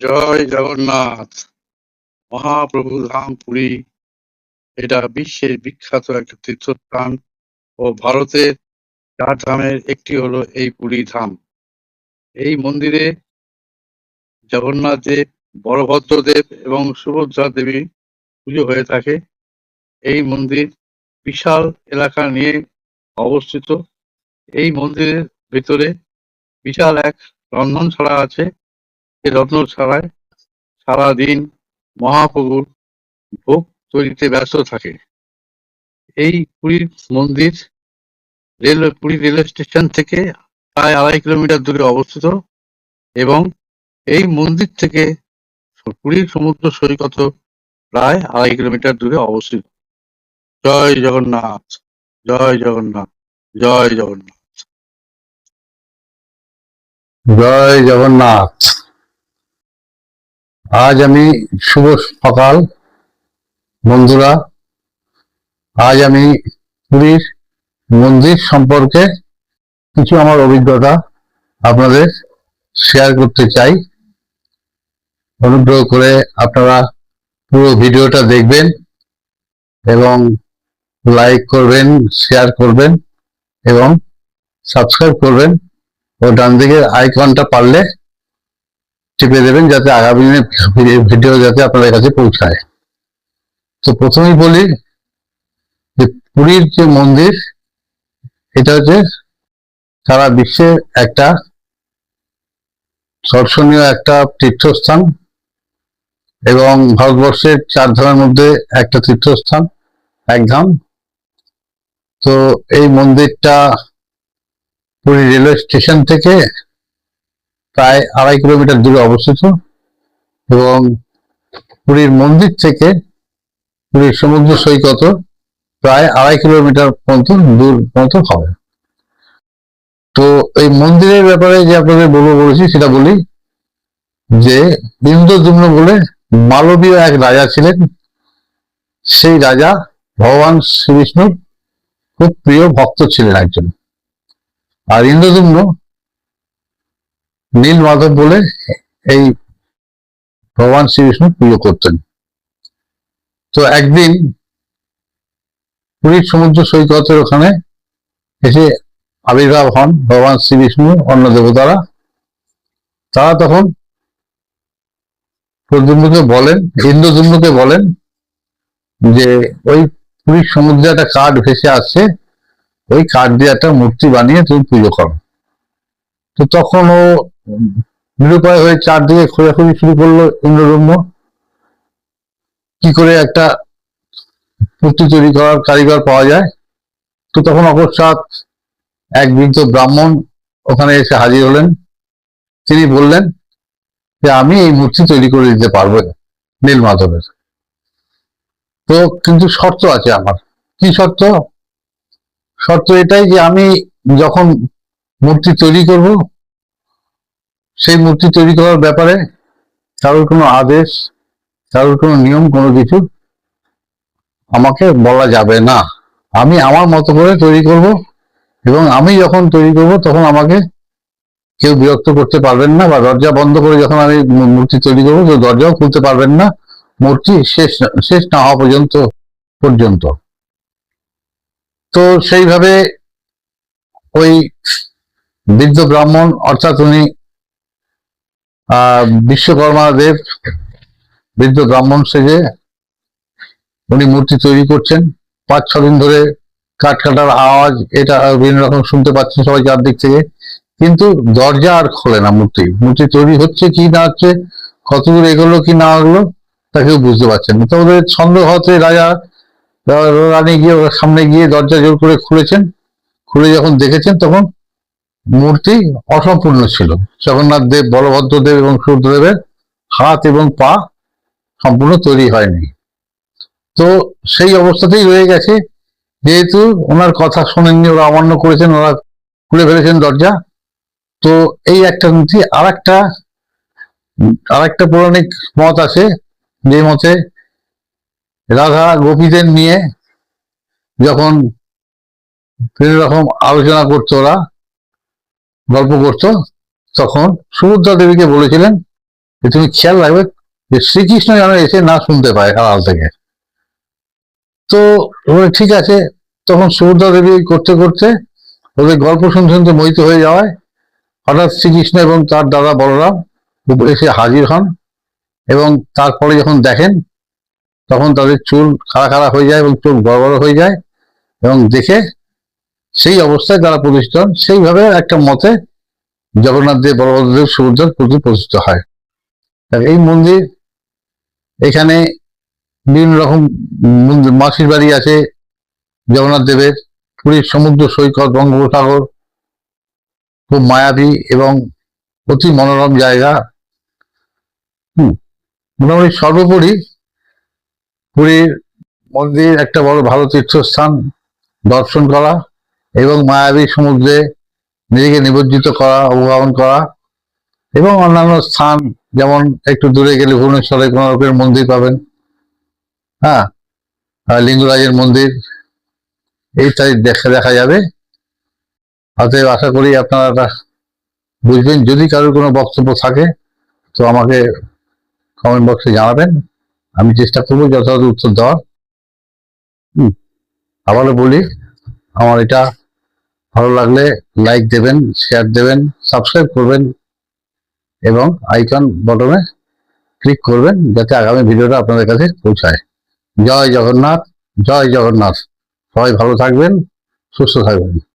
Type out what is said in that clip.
জয় জগন্নাথ। মহাপ্রভু ধাম পুরী এটা বিশ্বের বিখ্যাত একটা তীর্থস্থান ও ভারতের চার ধামের একটি হলো এই পুরী ধাম। এই মন্দিরে জগন্নাথ দেব বলভদ্র দেব এবং সুভদ্রা দেবী পুজো হয়ে থাকে। এই মন্দির বিশাল এলাকা নিয়ে অবস্থিত। এই মন্দিরের ভিতরে বিশাল এক রন্ধনশালা আছে। এই রন্ধনশালায় সারাদিন মহাপ্রভুর ভোগ তৈরিতে ব্যস্ত থাকে। এই পুরীর মন্দির রেলওয়ে পুরী রেলওয়ে স্টেশন থেকে প্রায় আড়াই কিলোমিটার দূরে অবস্থিত এবং এই মন্দির থেকে পুরীর সমুদ্র সৈকত প্রায় আড়াই কিলোমিটার দূরে অবস্থিত। জয় জগন্নাথ জয় জগন্নাথ জয় জগন্নাথ। জয় জগন্নাথ। আজ আমি শুভ সকাল, বন্ধুরা। আজ আমি পুরীর মন্দির সম্পর্কে কিছু আমার অভিজ্ঞতা আপনাদের শেয়ার করতে চাই। অনুগ্রহ করে আপনারা পুরো ভিডিওটা দেখবেন এবং লাইক করবেন শেয়ার করবেন এবং সাবস্ক্রাইব করবেন। ও ডান দিকের আইকনটা পারলে টিপে দেবেন যাতে আগামী দিনের ভিডিও যাতে আপনাদের কাছে পৌঁছায়। তো প্রথমেই বলি যে পুরীর যে মন্দির, এটা হচ্ছে সারা বিশ্বের একটা দর্শনীয় একটা তীর্থস্থান এবং ভারতবর্ষের চার ধামের মধ্যে একটা তীর্থস্থান, এক ধাম। তো এই মন্দিরটা পুরী রেলওয়ে স্টেশন থেকে প্রায় আড়াই কিলোমিটার দূরে অবস্থিত এবং পুরীর মন্দির থেকে পুরীর সমুদ্র সৈকত প্রায় আড়াই কিলোমিটার পর্যন্ত দূর পর্যন্ত হবে। তো এই মন্দিরের ব্যাপারে যে আপনাদের বলব বলেছি, সেটা বলি যে ইন্দ্রদুম্ন বলে মালবীয় এক রাজা ছিলেন। সেই রাজা ভগবান শ্রীবিষ্ণুর খুব প্রিয় ভক্ত ছিলেন একজন। আর ইন্দ্রদুম্ন নীল মাধব বলে এই ভগবান শ্রীবিষ্ণু পুজো করতেন। তো একদিন পুরীর সমুদ্র সৈকতের ওখানে এসে আবির্ভাব হন ভগবান শ্রীবিষ্ণু অন্য দেবতারা। তারা তখন প্রদ্যুম্নকে বলেন ইন্দ্রদুম্নকে বলেন যে, ওই পুরীর সমুদ্রে একটা কাঠ ভেসে আসছে, ওই কাঠ দিয়ে একটা মূর্তি বানিয়ে তুমি পুজো করো। তো তখন ও নিরুপায় হয়ে চারদিকে খোঁজাখুঁজি শুরু করল ইন্দ্রব্রহ্ম। কি করে একটা মূর্তি তৈরি করার কারিগর পাওয়া যায়? তো তখন অকস্মাৎ এক বৃদ্ধ ব্রাহ্মণ ওখানে এসে হাজির হলেন। তিনি বললেন যে, আমি এই মূর্তি তৈরি করে দিতে পারব নীল মাধবের তো কিন্তু শর্ত আছে আমার। কি শর্ত? শর্ত এটাই যে, আমি যখন মূর্তি তৈরি করব সেই মূর্তি তৈরি করার ব্যাপারে কারোর কোনো আদেশ, কারোর কোনো নিয়ম, কোনো কিছু আমাকে বলা যাবে না। আমি আমার মতো করে তৈরি করব এবং আমি যখন তৈরি করব তখন আমাকে কেউ বিরক্ত করতে পারবেন না বা দরজা বন্ধ করে যখন আমি মূর্তি তৈরি করব তো দরজাও খুলতে পারবেন না। মূর্তি শেষ শেষ না হওয়া পর্যন্ত পর্যন্ত। তো সেইভাবে ওই বৃদ্ধ ব্রাহ্মণ অর্থাৎ উনি বিশ্বকর্মা দেব বৃদ্ধ ব্রাহ্মণ সেজে উনি মূর্তি তৈরি করছেন। পাঁচ, ছ দিন ধরে কাঠ কাটার আওয়াজ, এটা বিভিন্ন রকম শুনতে পাচ্ছেন সবাই চারদিক থেকে। কিন্তু দরজা আর খোলে না মূর্তি। মূর্তি তৈরি হচ্ছে কি না হচ্ছে, কতদূর এগোলো কি না হলো তা কেউ বুঝতে পারছেন না। তো ওদের সন্দেহ হতে রাজা, রানী গিয়ে সামনে গিয়ে দরজা জোর করে খুলেছেন। খুলে যখন দেখেছেন তখন মূর্তি অসম্পূর্ণ ছিল। জগন্নাথ দেব, বলভদ্র দেব এবং সূর্যদেবের হাত এবং পা সম্পূর্ণ তৈরি হয়নি। তো সেই অবস্থাতেই রয়ে গেছে। যেহেতু ওনার কথা শোনেননি, ওরা অমান্য করেছেন, ওরা খুলে ফেলেছেন দরজা। তো এই একটা নীতি আর একটা আর একটা পৌরাণিক মত আছে, যে মতে রাধা গোপীদের নিয়ে যখন বিভিন্ন রকম আলোচনা করতো ওরা গল্প করতো, তখন সুভদ্রা দেবীকে বলেছিলেন যে, তুমি খেয়াল রাখবে যে, শ্রীকৃষ্ণ যেন এসে না শুনতে পায় আড়াল থেকে। তো ওরা ঠিক আছে। তখন সুভদ্রা দেবী করতে করতে ওদের গল্প শুনতে শুনতে মোহিত হয়ে যাওয়ায় হঠাৎ শ্রীকৃষ্ণ এবং তার দাদা বলরাম এসে হাজির হন এবং তারপরে যখন দেখেন, তখন তাদের চুল খাড়া খাড়া হয়ে যায় এবং চুল বড় বড় হয়ে যায় এবং দেখে সেই অবস্থায় তারা প্রতিষ্ঠিত হন, সেইভাবে একটা মতে জগন্নাথ দেব বলভদ্রদেব সুভদ্রার প্রতি প্রতিষ্ঠিত হয়। এই মন্দির এখানে বিভিন্ন রকম মন্দির, মাসির বাড়ি আছে, জগন্নাথ দেবের, পুরীর সমুদ্র সৈকত, বঙ্গোপসাগর, খুব মায়াবী এবং অতি মনোরম জায়গা। মোটামুটি সর্বোপরি পুরীর মন্দির একটা বড় ভালো তীর্থস্থান দর্শন করা এবং মায়াবী সমুদ্রে নিজেকে নিমজ্জিত করা, অবগাহন করা এবং অন্যান্য স্থান যেমন একটু দূরে গেলে ভুবনেশ্বরে কোনারকের মন্দির পাবেন। হ্যাঁ লিঙ্গরাজের মন্দির, এই ইত্যাদি দেখা দেখা যাবে। অতএব আশা করি আপনারা বুঝবেন, যদি কারোর কোনো বক্তব্য থাকে, তো আমাকে কমেন্ট বক্সে জানাবেন। আমি চেষ্টা করব যথাযথ উত্তর দেওয়ার। হুম, আবারও বলি, আমার এটা ভালো লাগলে লাইক দেবেন শেয়ার দেবেন সাবস্ক্রাইব করবেন এবং আইকন বটনে ক্লিক করবেন যাতে আগামী ভিডিওটা আপনাদের কাছে পৌঁছায়। জয় জগন্নাথ জয় জগন্নাথ। সবাই ভালো থাকবেন, সুস্থ থাকবেন।